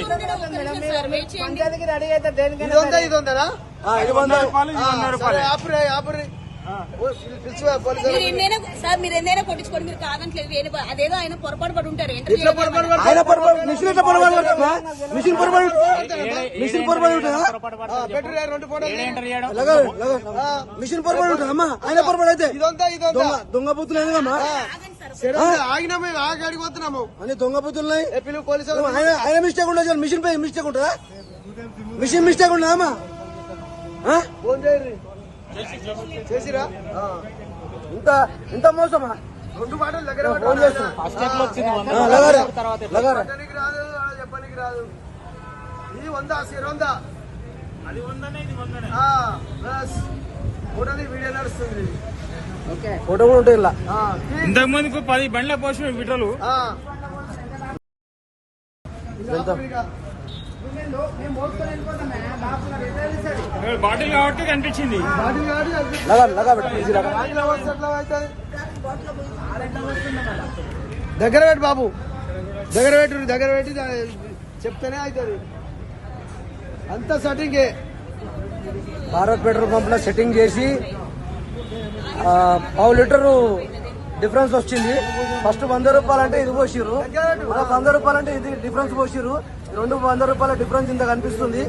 బండి పంచాయతీకి రెడీ అయితే ఇది దేనికైనా ఉందా ఇది ఉందా ఆ, ఇది వంద రూపాయలు ఇది వంద రూపాయలు ఆపురే ఆపురే పిలిచి పోలీసు మీరు సార్ మీరు ఎన్నైనా కొట్టించుకోండి మీరు కాదంటలేదు అదేదో ఆయన పొరపాటు పడి ఉంటారు. ఆయన పొరపాటు మిషన్ ఎట్లా పొరపాటు పడుతుందా మిషన్ పొరపాటు మిషన్ పొరపాటు ఉంటుందా పొరపాటు అమ్మా ఆయన పొరపాటు అయితే ఇదొందా ఇదొందా దొంగ బుద్ధులు ఎందుకమ్మా సరే ఆగినా మేము ఆగి అడిగి పోతున్నాము అన్ని దొంగ బుద్ధులున్నాయి. ఆయన ఆయన మిస్టేక్ ఉండదు మిషన్ పై మిస్టేక్ ఉంటుందా? మిషన్ మిస్టేక్ ఉండదా అమ్మా? ఆ? ఫోన్ చేయరు చేసిరా? ఆ. ఇంత ఇంత మోసమా? రెండు మాటలు దగ్గర ఫోన్ చెప్పడానికి రాదు చెప్పడానికి రాదు. ఇది వంద సిర వంద. అది వందనే ఇది వందనే. ప్లస్ ఫోటోది వీడియో నడుస్తుంది. ఫోటో కూడా ఉంటుంది ఇలా. ఇంతకు ముందుకు పది బండ్ల పోసిన విటలు ఇస్తాడు బాటిల్ కాబట్టి కనిపించింది? దగ్గర పెట్టు బాబు. దగ్గర పెట్టు దగ్గర పెట్టి చెప్తేనే అవుతుంది అంత సెట్టింగే భారత్ పెట్రోల్ పంప్లో సెట్టింగ్ చేసి పావు లీటర్ డిఫరెన్స్ వచ్చింది. ఫస్ట్ వంద రూపాయలు అంటే ఇది పోసిరు వంద రూపాయలు అంటే ఇది డిఫరెన్స్ పోసిరు రెండు వంద రూపాయల డిఫరెన్స్ ఇంత కనిపిస్తుంది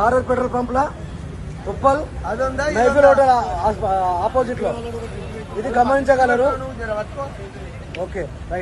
Bharat petrol pump Uppal Mehfil hotel ఆపోజిట్లో ఇది గమనించగలరు. Okay right.